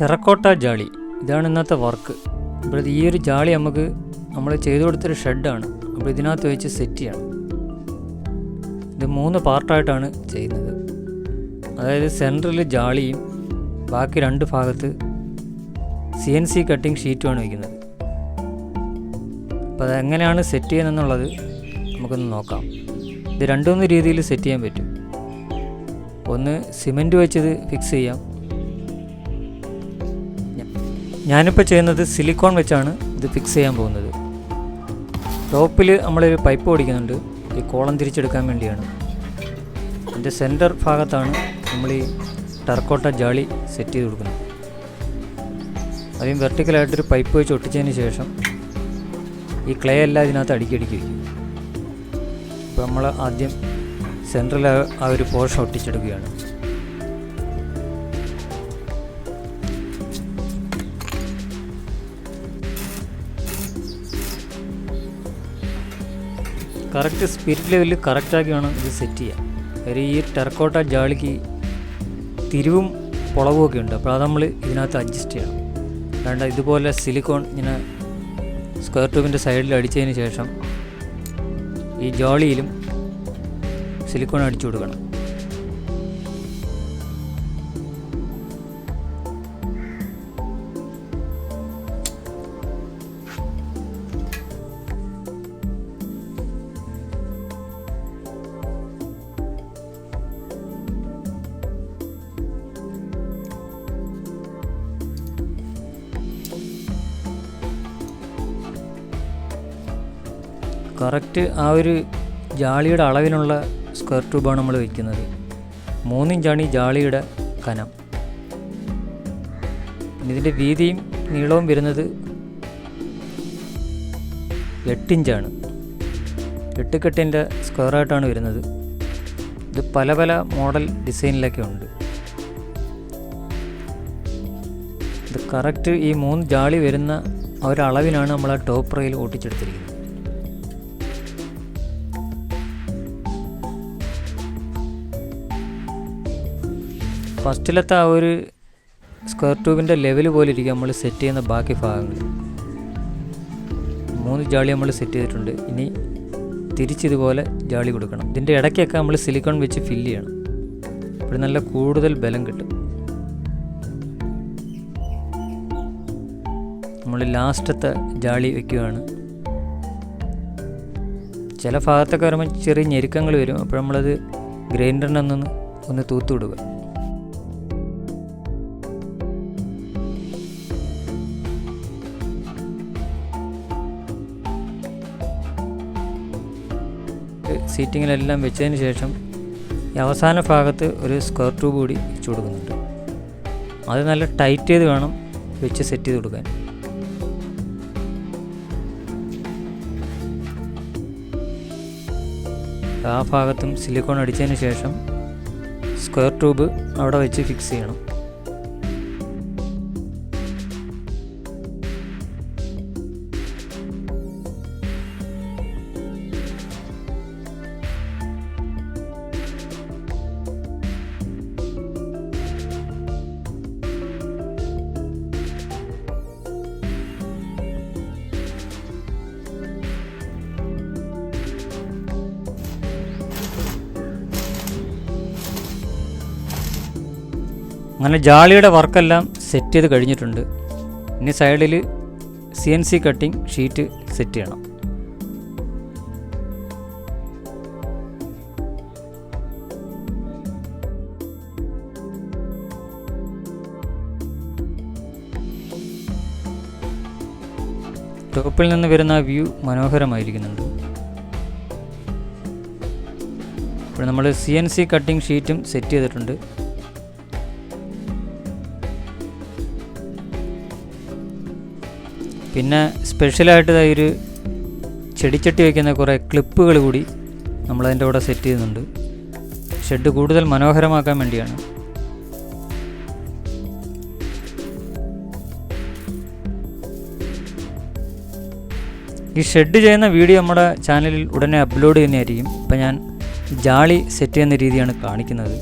Terracotta ജാളി. ഇതാണ് ഇന്നത്തെ work. അപ്പോൾ ഈ ഒരു ജാളി നമുക്ക് നമ്മൾ ചെയ്തു കൊടുത്തൊരു ഷെഡാണ്. അപ്പോൾ ഇതിനകത്ത് വെച്ച് സെറ്റ് ചെയ്യണം. ഇത് മൂന്ന് പാർട്ടായിട്ടാണ് ചെയ്യുന്നത്. അതായത് സെന്ററിൽ ജാളിയും ബാക്കി രണ്ട് ഭാഗത്ത് സി എൻ സി കട്ടിങ് ഷീറ്റുമാണ് വയ്ക്കുന്നത് അപ്പോൾ അതെങ്ങനെയാണ് സെറ്റ് ചെയ്യുന്നതെന്നുള്ളത് നമുക്കൊന്ന് നോക്കാം. ഇത് രണ്ടുമൂന്ന് രീതിയിൽ സെറ്റ് ചെയ്യാൻ പറ്റും. ഒന്ന് സിമന്റ് വെച്ചത് ഫിക്സ് ചെയ്യാം. ഞാനിപ്പോൾ ചെയ്യുന്നത് സിലിക്കോൺ വെച്ചാണ് ഇത് ഫിക്സ് ചെയ്യാൻ പോകുന്നത്. ടോപ്പിൽ നമ്മളൊരു പൈപ്പ് ഓടിക്കുന്നുണ്ട്. ഈ കോളം തിരിച്ചെടുക്കാൻ വേണ്ടിയാണ്. അതിന്റെ സെന്റർ ഭാഗത്താണ് നമ്മൾ ഈ ടർക്കോട്ട ജാളി സെറ്റ് ചെയ്ത് കൊടുക്കുന്നത്. ആദ്യം വെർട്ടിക്കലായിട്ടൊരു പൈപ്പ് വെച്ച് ഒട്ടിച്ചതിന് ശേഷം ഈ ക്ലേ എല്ലാം ഇതിനകത്ത് അടുക്കിയടുക്കി വയ്ക്കും നമ്മൾ ആദ്യം സെൻട്രൽ ആ ഒരു പോർഷൻ ഒട്ടിച്ചെടുക്കുകയാണ്. കറക്റ്റ് സ്പിരിറ്റ് ലെവലിൽ കറക്റ്റാക്കി വേണം ഇത് സെറ്റ് ചെയ്യാൻ കാര്യം ഈ ടെറക്കോട്ട ജാളിക്ക് തിരിവും പുളവും ഒക്കെ ഉണ്ട്. അപ്പോൾ അത് നമ്മൾ ഇതിനകത്ത് അഡ്ജസ്റ്റ് ചെയ്യണം. വേണ്ട ഇതുപോലെ സിലിക്കോൺ ഇങ്ങനെ സ്ക്വയർ ട്യൂബിന്റെ സൈഡിൽ അടിച്ചതിന് ശേഷം ഈ ജോളിയിലും സിലിക്കോൺ അടിച്ചു കൊടുക്കണം. കറക്റ്റ് ആ ഒരു ജാളിയുടെ അളവിനുള്ള സ്ക്വയർ ട്യൂബാണ് നമ്മൾ വയ്ക്കുന്നത്. മൂന്നിഞ്ചാണ് ഈ ജാളിയുടെ കനം. ഇതിന്റെ വീതിയും നീളവും വരുന്നത് എട്ടിഞ്ചാണ്. എട്ട് കെട്ടിന്റെ സ്ക്വയറായിട്ടാണ് വരുന്നത്. ഇത് പല പല മോഡൽ ഡിസൈനിലൊക്കെ ഉണ്ട്. ഇത് കറക്റ്റ് ഈ മൂന്ന് ജാളി വരുന്ന ആ ഒരു അളവിനാണ് നമ്മൾ ആ ടോപ്പ് റെയിൽ ഒട്ടിച്ചെടുത്തിരിക്കുന്നത് ഫസ്റ്റിലത്തെ ആ ഒരു സ്ക്വയർ ട്യൂബിന്റെ ലെവൽ പോലെ ഇരിക്കും നമ്മൾ സെറ്റ് ചെയ്യുന്ന ബാക്കി ഭാഗങ്ങൾ. മൂന്ന് ജാളി നമ്മൾ സെറ്റ് ചെയ്തിട്ടുണ്ട്. ഇനി തിരിച്ചിതുപോലെ ജാളി കൊടുക്കണം. ഇതിന്റെ ഇടയ്ക്കൊക്കെ നമ്മൾ സിലിക്കോൺ വെച്ച് ഫില്ല് ചെയ്യണം. അപ്പോൾ നല്ല കൂടുതൽ ബലം കിട്ടും. നമ്മൾ ലാസ്റ്റത്തെ ജാളി വെക്കുകയാണ്. ചില ഭാഗത്തൊക്കെ വരുമ്പോൾ ചെറിയ ഞെരുക്കങ്ങൾ വരും. അപ്പോൾ നമ്മളത് ഗ്രൈൻഡറിനൊന്ന് ഒന്ന് തൂത്ത് സീറ്റിങ്ങിലെല്ലാം വെച്ചതിന് ശേഷം ഈ അവസാന ഭാഗത്ത് ഒരു സ്ക്വയർ ട്യൂബ് കൂടി വെച്ച് കൊടുക്കുന്നുണ്ട്. അത് നല്ല ടൈറ്റ് ചെയ്ത് വേണം വെച്ച് സെറ്റ് ചെയ്ത് കൊടുക്കാൻ. ആ ഭാഗത്തും സിലിക്കോൺ അടിച്ചതിന് ശേഷം സ്ക്വയർ ട്യൂബ് അവിടെ വെച്ച് ഫിക്സ് ചെയ്യണം. അങ്ങനെ ജാളിയുടെ വർക്കെല്ലാം സെറ്റ് ചെയ്ത് കഴിഞ്ഞിട്ടുണ്ട്. ഇനി സൈഡിൽ C N C cutting sheet set ചെയ്യണം. ടോപ്പിൽ നിന്ന് വരുന്ന വ്യൂ മനോഹരമായിരിക്കുന്നുണ്ട്. ഇപ്പോൾ നമ്മൾ സി എൻ സി കട്ടിങ് ഷീറ്റും സെറ്റ് ചെയ്തിട്ടുണ്ട്. പിന്നെ സ്പെഷ്യലായിട്ട് ഒരു ചെടിച്ചട്ടി വയ്ക്കുന്ന കുറേ ക്ലിപ്പുകൾ കൂടി നമ്മളതിന്റെ കൂടെ സെറ്റ് ചെയ്യുന്നുണ്ട്. ഷെഡ് കൂടുതൽ മനോഹരമാക്കാൻ വേണ്ടിയാണ്. ഈ ഷെഡ് ചെയ്യുന്ന വീഡിയോ നമ്മുടെ ചാനലിൽ ഉടനെ അപ്ലോഡ് ചെയ്യുന്നതായിരിക്കും. ഇപ്പം ഞാൻ ജാളി സെറ്റ് ചെയ്യുന്ന രീതിയാണ് കാണിക്കുന്നത്.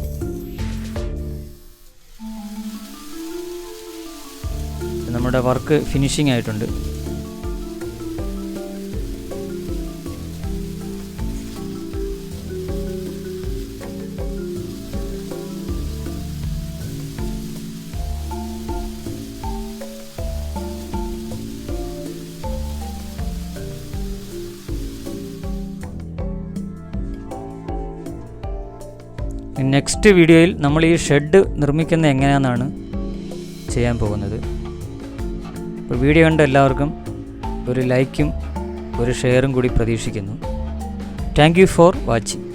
നമ്മുടെ വർക്ക് ഫിനിഷിംഗ് ആയിട്ടുണ്ട്. നെക്സ്റ്റ് വീഡിയോയിൽ നമ്മൾ ഈ ഷെഡ് നിർമ്മിക്കുന്ന എങ്ങനെയാണെന്നാണ് ചെയ്യാൻ പോകുന്നത്. അപ്പോൾ വീഡിയോ കണ്ട എല്ലാവർക്കും ഒരു ലൈക്കും ഒരു ഷെയറും കൂടി പ്രതീക്ഷിക്കുന്നു. Thank for watching